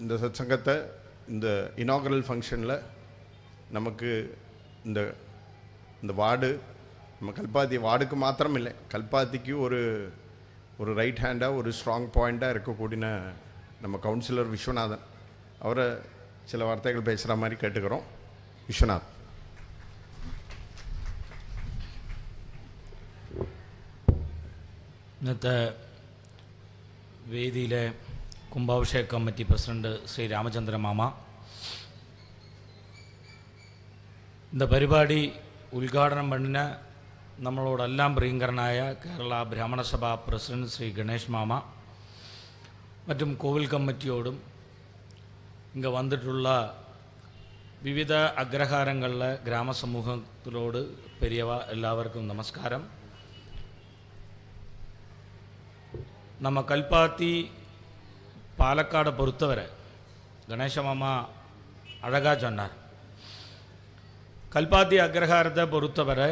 இந்த சத்சங்கத்தை இந்த இனாகரல் ஃபங்க்ஷனில் நமக்கு இந்த இந்த வார்டு நம்ம கல்பாத்தி வார்டுக்கு மாத்திரம் இல்லை கல்பாத்திக்கு ஒரு ஒரு ரைட் ஹேண்டாக ஒரு ஸ்ட்ராங் பாயிண்ட்டாக இருக்கக்கூடிய நம்ம கவுன்சிலர் விஸ்வநாதன் அவரை சில வார்த்தைகள் பேசுகிற மாதிரி கேட்டுக்கிறோம் விஸ்வநாத் ഇന്നത്തെ വേദിയിലെ കുംഭാഭിഷേക് കമ്മിറ്റി പ്രസിഡന്റ് ശ്രീ രാമചന്ദ്ര മാമ இந்த പരിപാടി ഉദ്ഘാടനം പണിന നമ്മളോടെല്ലാം പ്രിയങ്കരനായ കേരള ബ്രാഹ്മണസഭ പ്രസിഡന്റ് ശ്രീ ഗണേഷ് മാമ മറ്റും കോവിൽ കമ്മിറ്റിയോടും ഇങ്ങ വന്നിട്ടുള്ള വിവിധ അഗ്രഹാരങ്ങളിലെ ഗ്രാമസമൂഹത്തിലോട് പെരിയവ എല്ലാവർക്കും നമസ്കാരം நம்ம கல்பாத்தி பாலக்காடை பொறுத்தவரை கணேச மாமா அழகாக சொன்னார் കൽപ്പാത്തി അഗ്രഹാരത്തെ പൊറുത്തവരെ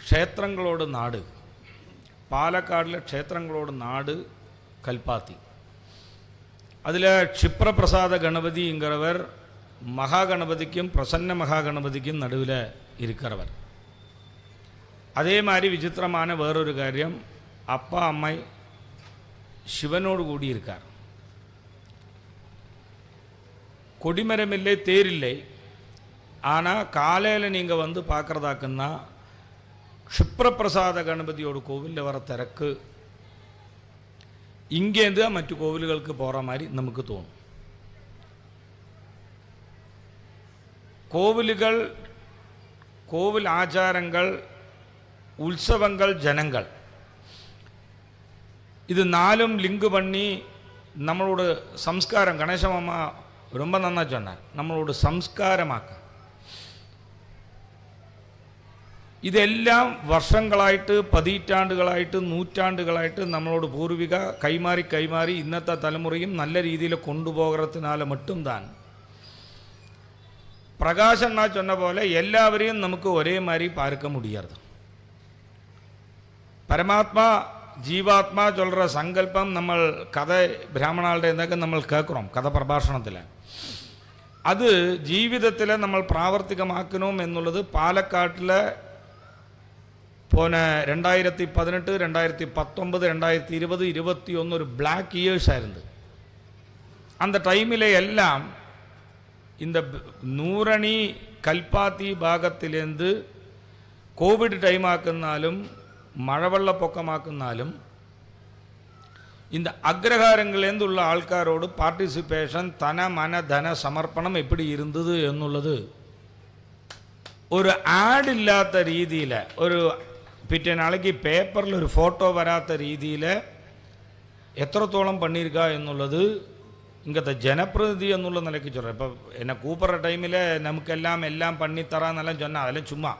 ക്ഷേത്രങ്ങളോട് നാട് പാലക്കാടിലെ ക്ഷേത്രങ്ങളോട് നാട് കൽപ്പാത്തി அதில் க்ஷிப்ரபிரசாத கணபதிங்கிறவர் மகாகணபதிக்கும் பிரசன்ன மகாகணபதிக்கும் நடுவில் இருக்கிறவர் அதே மாதிரி விசித்திரமான வேறொரு காரியம் அப்பா அம்மை சிவனோடு கூடி இருக்கார் கொடிமரமில்லை தேரில்லை ஆனால் காலையில் நீங்கள் வந்து பார்க்குறதாக்குன்னா க்ஷிப்ரபிரசாத கணபதியோட கோவிலில் வர திறக்கு இங்கேருந்து தான் மற்ற கோவில்களுக்கு போகிற மாதிரி நமக்கு தோணும் கோவில்கள் கோவில் ஆச்சாரங்கள் உற்சவங்கள் ஜனங்கள் இது நாலும் லிங்கு பண்ணி நம்மளோட சம்ஸ்காரம் கணேசமாமா ரொம்ப நன்னா சொன்னார். நம்மளோட സംസ്കാരമാക്കുക ഇതെല്ലാം വർഷങ്ങളായിട്ട് പതിറ്റാണ്ടുകളായിട്ട് നൂറ്റാണ്ടുകളായിട്ട് നമ്മളോട് പൂർവിക കൈമാറി കൈമാറി ഇന്നത്തെ തലമുറയും നല്ല രീതിയിൽ കൊണ്ടുപോകത്തിനാല് മട്ടും താൻ പ്രകാശ് എന്നാ ചൊന്ന പോലെ എല്ലാവരെയും നമുക്ക് ഒരേ മാതിരി പാർക്ക മുടിയാർന്നു പരമാത്മാ ജീവാത്മാ ചൊല്ലറ സങ്കല്പം നമ്മൾ കഥ ബ്രാഹ്മണാളുടെ എന്നൊക്കെ നമ്മൾ കേൾക്കണം കഥ പ്രഭാഷണത്തിലാണ് അത് ജീവിതത്തിൽ നമ്മൾ പ്രാവർത്തികമാക്കണം എന്നുള്ളത് പാലക്കാട്ടിലെ പോന രണ്ടായിരത്തി പതിനെട്ട് രണ്ടായിരത്തി പത്തൊമ്പത് രണ്ടായിരത്തി ഇരുപത് ഇരുപത്തി ഒന്ന് ഒരു ബ്ലാക്ക് ഇയേഴ്സ് ആയിരുന്നു அந்த டைமில் எல்லாம் இந்த ப- நூறணி കൽപ്പാത്തി ഭാഗത്തിലേന്ത് കോവിഡ് ടൈമാക്കുന്നാലും മഴവെള്ളപ്പൊക്കമാക്കുന്നാലും இந்த அக்ரஹாரங்களேந்துள்ள ஆள்காரோடு பார்ட்டிசிபேஷன் தன மன தன சமர்ப்பணம் எப்படி இருந்தது എന്നുള്ളത് ഒരു ആഡ് ഇല്ലാത്ത രീതിയിൽ ഒരു പിറ്റേ നാളേക്ക് പേപ്പറിൽ ഒരു ഫോട്ടോ വരാത്ത രീതിയിൽ എത്രത്തോളം പണിയിരിക്ക എന്നുള്ളത് ഇങ്ങനത്തെ ജനപ്രതിനിധി എന്നുള്ള നിലയ്ക്ക് ചൊല്ലാം ഇപ്പം എന്നെ കൂപ്പറ ടൈമിൽ നമുക്കെല്ലാം എല്ലാം പണിത്തരാന്നെല്ലാം ചൊന്നാൽ അതെല്ലാം ചുമ്മാ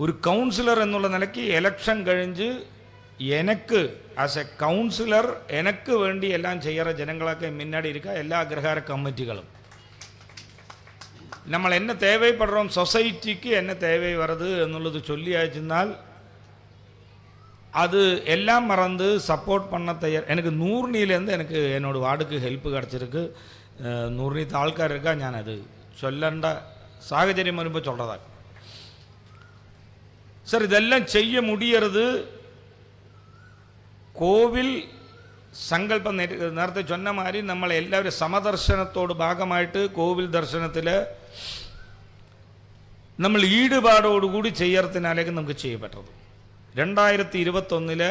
ഒരു കൗൺസിലർ എന്നുള്ള നിലയ്ക്ക് എലക്ഷൻ കഴിഞ്ഞ് எனக்கு ആസ് എ കൗൺസിലർ എനിക്ക് വേണ്ടി എല്ലാം ചെയ്യാറ് ജനങ്ങളൊക്കെ മുന്നാടി ഇരിക്കുക എല്ലാ അഗ്രഹാര കമ്മിറ്റികളും നമ്മൾ എന്നെ தேவைப்படுறோம்? சொசைட்டிக்கு என்ன தேவை വരത് എന്നുള്ളത് ചൊല്ലി അയച്ചെന്നാൽ அது எல்லாம் மறந்து சப்போர்ட் பண்ண தயார் எனக்கு நூறுனிலேருந்து எனக்கு என்னோடய வார்டுக்கு ஹெல்ப் கிடச்சிருக்கு. நூறுநீத்து ஆள்க்கார் இருக்கா? ஞான் அது சொல்லண்ட சாகச்சரியம் வரும்போது சொல்கிறதா சார் இதெல்லாம் செய்ய முடியறது கோவில் സങ്കല്പം நேரத்தை சொன்ன மாதிரி நம்ம எல்லாரும் சமதர்சனத்தோடு பாகமாயிட்டு கோவில் தர்சனத்தில் നമ്മൾ ഈടുപാടോടുകൂടി ചെയ്യർത്തിനാലേക്കും നമുക്ക് ചെയ്യപ്പെട്ടത്. രണ്ടായിരത്തി ഇരുപത്തൊന്നിൽ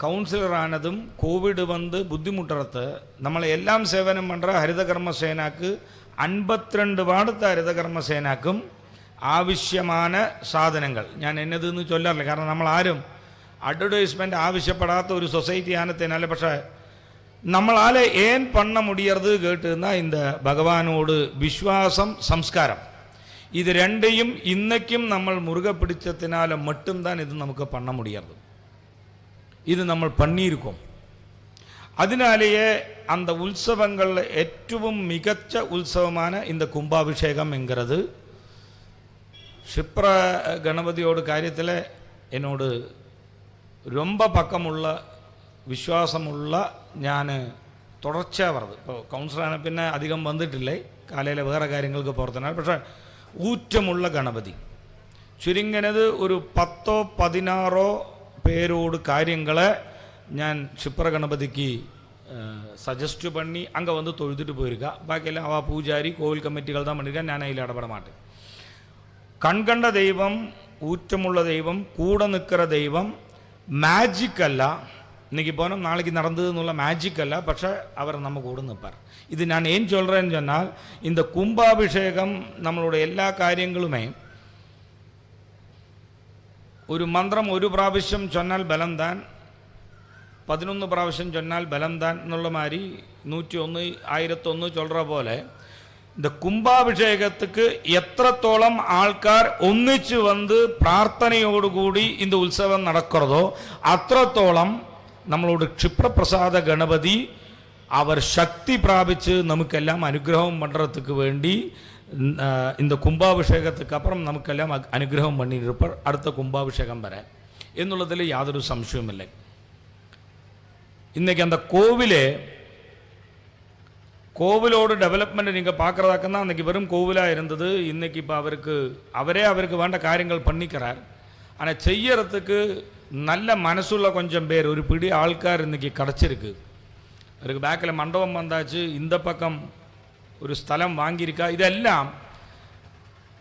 കൗൺസിലറാണതും കോവിഡ് വന്ന് ബുദ്ധിമുട്ടടുത്ത് നമ്മളെ എല്ലാം സേവനം പണ്ട ഹരിതകർമ്മ സേനാക്ക് അൻപത്തിരണ്ട് പാടത്തെ ഹരിതകർമ്മ സേനാക്കും ആവശ്യமான സാധനങ്ങൾ. ഞാൻ എന്നതെന്ന് ചൊല്ലാറില്ല. കാരണം നമ്മൾ ആരും അഡ്വർടൈസ്മെൻ്റ് ആവശ്യപ്പെടാത്ത ഒരു சொசைட்டியான தெனாலே പക്ഷേ நம்மளால் ஏன் பண்ண முடியறது கேட்டுன்னா இந்த பகவானோடு விஸ்வாசம் சம்ஸ்காரம். இது ரெண்டையும் இன்னைக்கும் நம்ம முருக பிடிச்சதினால மட்டும்தான் இது நமக்கு பண்ண முடியாது இது நம்ம பண்ணியிருக்கோம். അതിനാലെയേ அந்த உற்சவங்களில் ഏറ്റവും മികച്ച ഉത്സവമാണ് இந்த கும்பாபிஷேகம் என்கிறது. ക്ഷിപ്ര ഗണപതിയോട് കാര്യത്തിൽ എന്നോട് രൊമ്പ പക്കമുള്ള വിശ്വാസമുള്ള ഞാൻ തുടർച്ചയാണ് പറഞ്ഞത് ഇപ്പോൾ കൗൺസിലാണ് പിന്നെ അധികം വന്നിട്ടില്ലേ? കാലയിലെ വേറെ കാര്യങ്ങൾക്ക് പുറത്തുനാൽ പക്ഷേ ഊറ്റമുള്ള ഗണപതി. ചുരുങ്ങനത് ഒരു പത്തോ പതിനാറോ പേരോട് കാര്യങ്ങളെ ഞാൻ ക്ഷിപ്ര ഗണപതിക്ക് സജസ്റ്റ് പണി അങ്ങ് വന്ന് തൊഴുതിട്ട് പോരുക ബാക്കിയെല്ലാം ആ പൂജാരി കോവിൽ കമ്മിറ്റികൾ തന്നെ പണിയിരിക്കാൻ ഞാൻ അതിൽ ഇടപെട മാട്ടെ കൺകണ്ട ദൈവം ഊറ്റമുള്ള ദൈവം കൂടെ നിൽക്കുന്ന ദൈവം മാജിക് അല്ല. ഇന്നിക്ക് പോകണം നാളേക്ക് നടന്നത് എന്നുള്ള മാജിക് അല്ല. പക്ഷെ അവർ നമ്മൾ കൂടെ നിപ്പർ ഇത് ഞാൻ ഏം ചൊല്ലേന്ന് ചെന്നാൽ ഇന്ന് കുംഭാഭിഷേകം നമ്മളുടെ എല്ലാ കാര്യങ്ങളുമേ ഒരു മന്ത്രം ഒരു പ്രാവശ്യം ചൊന്നാൽ ബലം താൻ പതിനൊന്ന് പ്രാവശ്യം ചൊന്നാൽ ബലം താൻ എന്നുള്ള മാതിരി നൂറ്റി ഒന്ന് ആയിരത്തൊന്ന് ചൊല്ലറ പോലെ ഇത് കുംഭാഭിഷേകത്തിക്ക് എത്രത്തോളം ആൾക്കാർ ഒന്നിച്ചു വന്ന് പ്രാർത്ഥനയോടുകൂടി ഇന്ന് ഉത്സവം നടക്കുന്നതോ അത്രത്തോളം നമ്മളോട് ക്ഷിപ്രപ്രസാദ ഗണപതി അവർ ശക്തി പ്രാപിച്ച് നമുക്കെല്ലാം അനുഗ്രഹം പണ്ടത്തക്ക് വേണ്ടി ഇന്ന് കുംഭാഭിഷേകത്തിക്കപ്പുറം നമുക്കെല്ലാം അനുഗ്രഹം പണിയിരുപ്പ് അടുത്ത കുംഭാഭിഷേകം വരെ. എന്നുള്ളതിൽ യാതൊരു സംശയവുമില്ല. ഇന്നേക്ക് എന്താ കോവിലെ கோவிலோட டெவலப்மெண்ட் நீங்கள் பார்க்குறதாக்கன்னா அன்றைக்கி வெறும் கோவிலாக இருந்தது இன்னைக்கு இப்போ அவருக்கு அவரே அவருக்கு வேண்ட காரியங்கள் பண்ணிக்கிறார் ஆனால் செய்யறதுக்கு நல்ல மனசுள்ள கொஞ்சம் பேர் ஒரு பிடி ஆள்கார் இன்னைக்கு கிடச்சிருக்கு அவருக்கு பேக்கில் மண்டபம் வந்தாச்சு இந்த பக்கம் ഒരു സ്ഥലം വാങ്ങിയിരിക്കുക ഇതെല്ലാം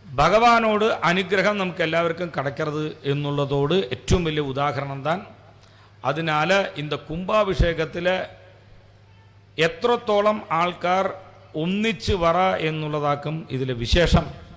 ഭഗവാനോട് അനുഗ്രഹം നമുക്ക് എല്ലാവർക്കും കിടക്കരുത് എന്നുള്ളതോട് ഏറ്റവും വലിയ ഉദാഹരണം താൻ അതിനാൽ இந்த കുംഭാഭിഷേകത്തിൽ എത്രത്തോളം ആൾക്കാർ ഒന്നിച്ച് വറ എന്നുള്ളതാക്കും ഇതിലെ വിശേഷം.